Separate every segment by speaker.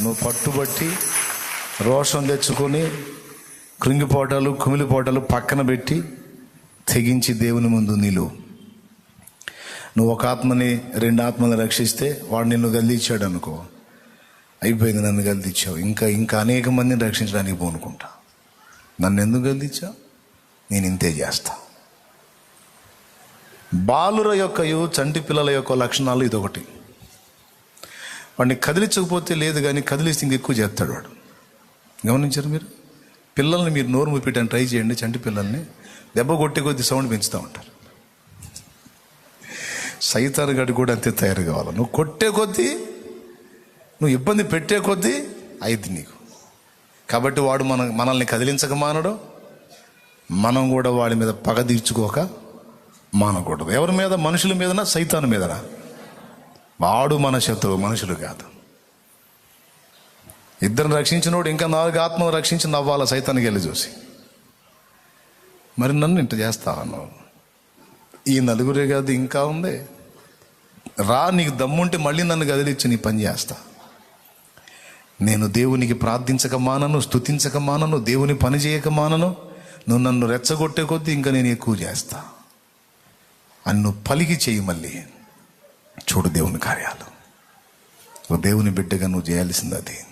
Speaker 1: నువ్వు పట్టుబట్టి రోషం తెచ్చుకొని కృంగిపోటాలు కుమిలిపోటాలు పక్కన పెట్టి తెగించి దేవుని ముందు నిలువు నువ్వు ఒక ఆత్మని రెండు ఆత్మని రక్షిస్తే వాడు నిన్ను గల్దించాడు అనుకో. అయిపోయింది నన్ను గల్దించావు ఇంకా ఇంకా అనేక మందిని రక్షించడానికి పోనుకుంటా. నన్ను ఎందుకు గల్దించావు నేను ఇంతే చేస్తా. బాలుర యొక్కయు చంటి పిల్లల యొక్క లక్షణాలు ఇదొకటి. వాడిని కదిలించకపోతే లేదు కానీ కదిలిస్తే ఇంకెక్కువ చేస్తాడు వాడు. గమనించారు మీరు? పిల్లల్ని మీరు నోరు ముప్పిటాన్ని ట్రై చేయండి చంటి పిల్లల్ని. దెబ్బ కొట్టే కొద్ది సౌండ్ పెంచుతూ ఉంటారు. సైతాన్ గడి కూడా అంతే తయారు కావాలి? నువ్వు కొట్టే కొద్దీ నువ్వు ఇబ్బంది పెట్టే కొద్దీ అయింది నీకు. కాబట్టి వాడు మన మనల్ని కదిలించక మానడు. మనం కూడా వాడి మీద పగ తీర్చుకోక మానకూడదు. ఎవరి మీద? మనుషుల మీదనా? సైతాన్ మీదనా? వాడు మనసుతో మనుషులు కాదు. ఇద్దరిని రక్షించినోడు ఇంకా నాలుగు ఆత్మను రక్షించి నవ్వాల సైతానికి వెళ్ళి చూసి. మరి నన్ను ఇంత చేస్తావా ఈ నలుగురే కాదు ఇంకా ఉంది. రా నీకు దమ్ముంటే మళ్ళీ నన్ను కదిలిచ్చి నీ పని చేస్తా. నేను దేవునికి ప్రార్థించక మానను స్తుతించక మానను దేవుని పని చేయక మానను నువ్వు నన్ను రెచ్చగొట్టే కొద్దీ ఇంకా నేను ఎక్కువ చేస్తా. అని నువ్వు పలికి చేయి మళ్ళీ. చూడు దేవుని కార్యాలు. ఒక దేవుని బిడ్డగా నువ్వు చేయాల్సింది అది.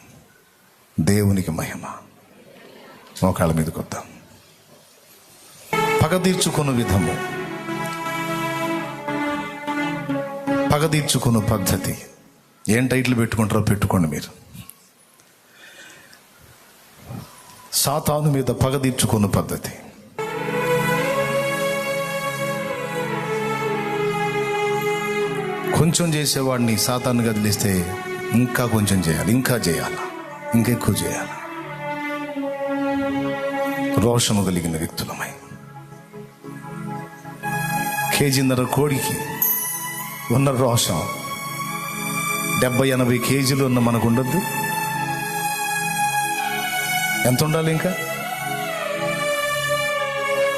Speaker 1: దేవునికి మహిమ. మోకాళ్ళ మీదకి వద్దాం. పగ తీర్చుకుని విధము. పగ తీర్చుకున్న పద్ధతి. ఏం టైటిల్ పెట్టుకుంటారో పెట్టుకోండి మీరు. సాతాను మీద పగ తీర్చుకున్న పద్ధతి. కొంచెం చేసేవాడిని సాతాను కదిలిస్తే ఇంకా కొంచెం చేయాలి ఇంకా చేయాలి ఇంకా ఎక్కువ చేయాలి. రోషము కలిగిన వ్యక్తులమై. కేజీన్నర కోడికి ఉన్న రోషం డెబ్బై ఎనభై కేజీలు ఉన్న మనకు ఉండద్దు ఎంత ఉండాలి ఇంకా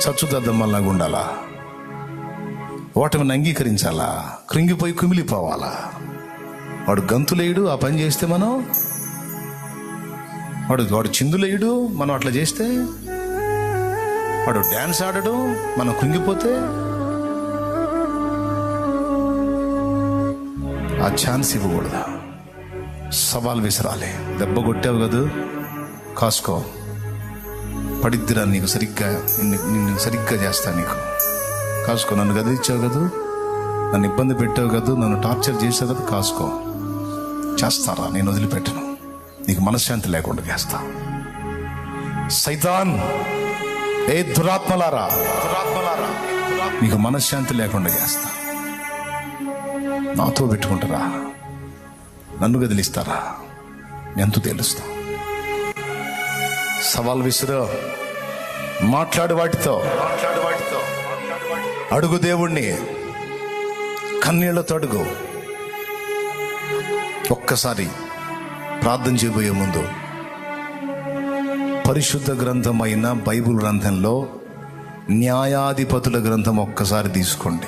Speaker 1: చచ్చుదద్దమ్మలాగా ఉండాలా? ఓటమిని అంగీకరించాలా? కృంగిపోయి కుమిలిపోవాలా? వాడు గంతులేయుడు ఆ పని చేస్తే మనం? వాడు వాడు చిందులేయుడు మనం అట్లా చేస్తే? వాడు డ్యాన్స్ ఆడడం మనం కృంగిపోతే? ఆ ఛాన్స్ ఇవ్వకూడదు? సవాల్ విసరాలి. దెబ్బ కొట్టావు కదా? కాసుకో. పడిద్దిరా నీకు సరిగ్గా నిన్ను నిన్ను సరిగ్గా చేస్తా నీకు. కాసుకో. నన్ను గదిలిచ్చావు కదా? నన్ను ఇబ్బంది పెట్టావు కదా? నన్ను టార్చర్ చేసావు కదా? కాసుకో. చేస్తారా? నేను వదిలిపెట్టను. నీకు మనశ్శాంతి లేకుండా చేస్తా. సైతాన్! ఏ దురాత్మలారా? దురాత్మలారా? నీకు మనశ్శాంతి లేకుండా చేస్తా. నాతో పెట్టుకుంటారా? నన్ను గదిలిస్తారా? ఎంతో తెలుస్తా. సవాల్ విసురు. మాట్లాడు వాటితో మాట్లాడు వాటితో. అడుగు దేవుణ్ణి. కన్నీళ్ళతో అడుగు. ఒక్కసారి ప్రార్థన చేయబోయే ముందు పరిశుద్ధ గ్రంథమైన బైబిల్ గ్రంథంలో న్యాయాధిపతుల గ్రంథం ఒక్కసారి తీసుకోండి.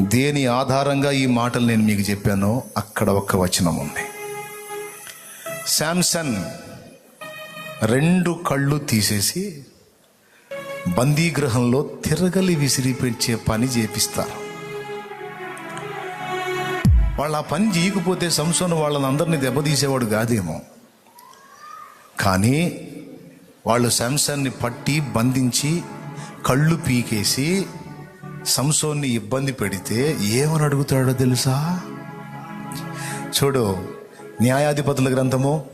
Speaker 1: దేని ఆధారంగా ఈ మాటలు నేను మీకు చెప్పానో అక్కడ ఒక్క వచనం ఉంది. శాంసన్ రెండు కళ్ళు తీసేసి బందీగృహంలో తిరగలి విసిరిపించే పని చేపిస్తారు వాళ్ళు ఆ పని చేయకపోతే సంసోను వాళ్ళని అందరినీ దెబ్బతీసేవాడు కాదేమో. కానీ వాళ్ళు శాంసన్ని పట్టి బంధించి కళ్ళు పీకేసి సంసోన్ని ఇబ్బంది పెడితే ఏమని అడుగుతాడో తెలుసా? చూడు న్యాయాధిపతుల గ్రంథము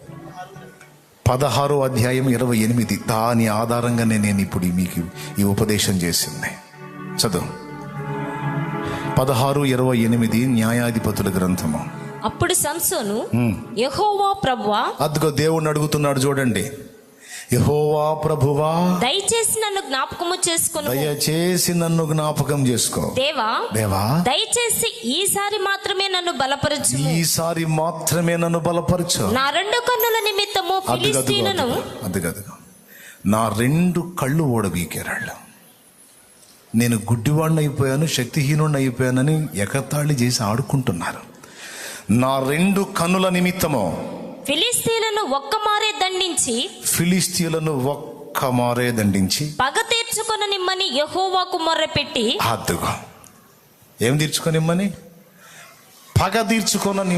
Speaker 1: పదహారో అధ్యాయం ఇరవై ఎనిమిది. దాని ఆధారంగానే నేను ఇప్పుడు మీకు ఈ ఉపదేశం చేసింది. చదువు. పదహారు ఇరవై ఎనిమిది న్యాయాధిపతుల గ్రంథము.
Speaker 2: అప్పుడు సంసోను యెహోవా ప్రభువా
Speaker 1: అదిగో దేవుణ్ణి అడుగుతున్నాడు చూడండి. యహోవా ప్రభువా
Speaker 2: దయచేసి నన్ను జ్ఞాపకము చేసుకును
Speaker 1: దయచేసి నన్ను జ్ఞాపకం చేసుకో.
Speaker 2: దేవా
Speaker 1: దేవా
Speaker 2: దయచేసి ఈసారి మాత్రమే నన్ను బలపరచు
Speaker 1: ఈసారి మాత్రమే నన్ను బలపరచు.
Speaker 2: నా రెండు కన్నుల నిమిత్తము ఫిలిస్తీనును.
Speaker 1: అదిగదుగో నా రెండు కళ్ళు ఓడబీకారాళ్ళు. నేను గుడ్డివాడిని అయిపోయాను శక్తిహీనుడిని అయిపోయానని ఎకతాళి చేసి ఆడుకుంటున్నారు. నా రెండు కన్నుల నిమిత్తము
Speaker 2: ఫిలిస్తీన్లను ఒక్క మారే దండించి
Speaker 1: ఫిలిస్తీన్లను ఒక్క మారే దండించి
Speaker 2: పగ తీర్చుకొన నిమ్మని యహోవాకు మొర్రపెట్టి
Speaker 1: అద్దుగా ఏం తీర్చుకోనిమ్మని పగ తీర్చుకోనని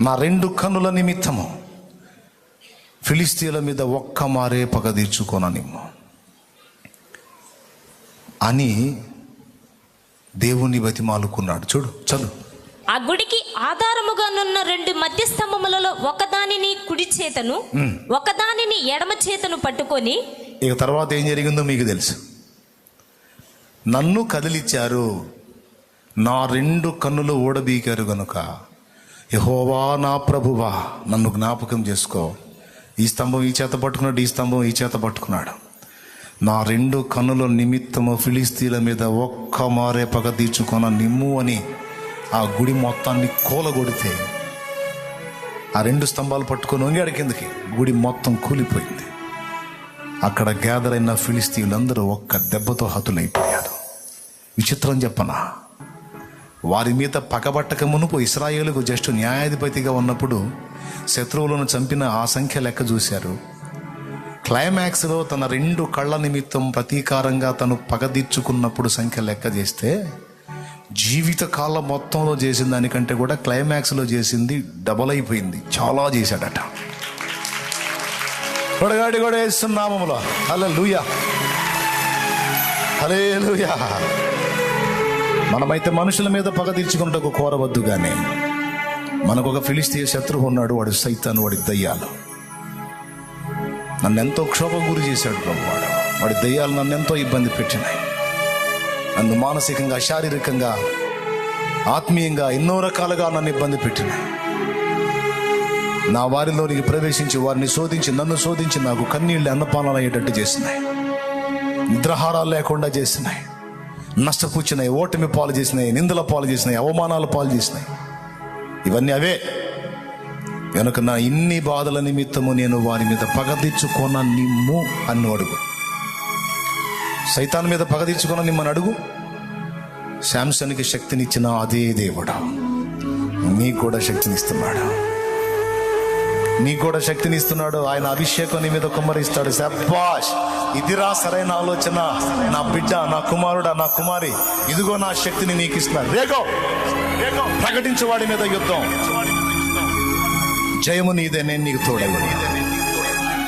Speaker 1: నా రెండు కన్నుల నిమిత్తము ఫిలిస్తీన్ల మీద ఒక్క మారే పగ తీర్చుకోననిమ్ము అని దేవుని బతిమాలుకున్నాడు. చూడు చదువు.
Speaker 2: ఆ గుడికి ఆధారముగా నున్న రెండు మధ్య స్తంభములలో ఒకదానిని కుడి చేతను ఒకదానిని ఎడమ చేతను పట్టుకొని
Speaker 1: ఇక తర్వాత ఏం జరిగిందో మీకు తెలుసు. నన్ను కదిలిచ్చారు. నా రెండు కన్నులు ఊడబీకారు గనుక యహోవా నా ప్రభువా నన్ను జ్ఞాపకం చేసుకో. ఈ స్తంభం ఈ చేత పట్టుకున్నాడు ఈ స్తంభం ఈ చేత పట్టుకున్నాడు. నా రెండు కన్నుల నిమిత్తము ఫిలిస్తీన్ల మీద ఒక్క మారే పగ తీర్చుకొన నిమ్ము అని ఆ గుడి మొత్తాన్ని కూలగొడితే ఆ రెండు స్తంభాలు పట్టుకొని వంగాడు కిందకి. గుడి మొత్తం కూలిపోయింది. అక్కడ గ్యాదర్ అయిన ఫిలిస్తీన్లందరూ ఒక్క దెబ్బతో హతులైపోయారు. విచిత్రం చెప్పనా? వారి మీద పగబట్టక మునుపు ఇస్రాయేలుకు జస్ట్ న్యాయాధిపతిగా ఉన్నప్పుడు శత్రువులను చంపిన ఆ సంఖ్య లెక్క చూశారు. క్లైమాక్స్లో తన రెండు కళ్ళ నిమిత్తం ప్రతీకారంగా తను పగదీర్చుకున్నప్పుడు సంఖ్య లెక్క చేస్తే జీవిత కాలం మొత్తంలో చేసిన దానికంటే కూడా క్లైమాక్స్లో చేసింది డబల్ అయిపోయింది. చాలా చేశాడట. కొడగాడి కూడా వేస్తున్నామములో హలో లూయా హలే లూయా మనమైతే మనుషుల మీద పగ తీర్చుకుంటకు కోరవద్దు కానీ మనకు ఒక ఫిలిస్తీయ శత్రువు ఉన్నాడు వాడు సైతాను వాడి దయ్యాలు. నన్ను ఎంతో క్షోభం గురి చేశాడు ప్రభు వాడు వాడి దయ్యాలు నన్ను ఎంతో ఇబ్బంది పెట్టినాయి. నన్ను మానసికంగా శారీరకంగా ఆత్మీయంగా ఎన్నో రకాలుగా నన్ను ఇబ్బంది పెట్టిన నా వారిలోనికి ప్రవేశించి వారిని శోధించి నన్ను శోధించి నాకు కన్నీళ్ళు అన్నపానాలు అయ్యేటట్టు చేసినాయి. నిద్రాహారాలు లేకుండా చేసినాయి. నష్టపుచ్చినాయి ఓటమి పాలు చేసినాయి నిందల పాలు చేసినాయి అవమానాల పాలు చేసినాయి. ఇవన్నీ అవే. కనుక నా ఇన్ని బాధల నిమిత్తము నేను వారి మీద పగ నిమ్ము అని అడుగు. సైతాన్ మీద పగ నిమ్మని అడుగు. శాంసన్కి శక్తినిచ్చిన అదే దేవుడు. నీకు కూడా శక్తినిస్తున్నాడు? నీకు కూడా శక్తినిస్తున్నాడు. ఆయన అభిషేకం నీ మీద కుమ్మరిస్తాడు. శబ్బాష్ ఇదిరా సరైన ఆలోచన. నా బిడ్డ నా కుమారుడా నా కుమారి ఇదిగో నా శక్తిని నీకు ఇస్తున్నాడు రేగో ప్రకటించు వాడి మీద యుద్ధం. జయము నీదే నేను నీకు తోడై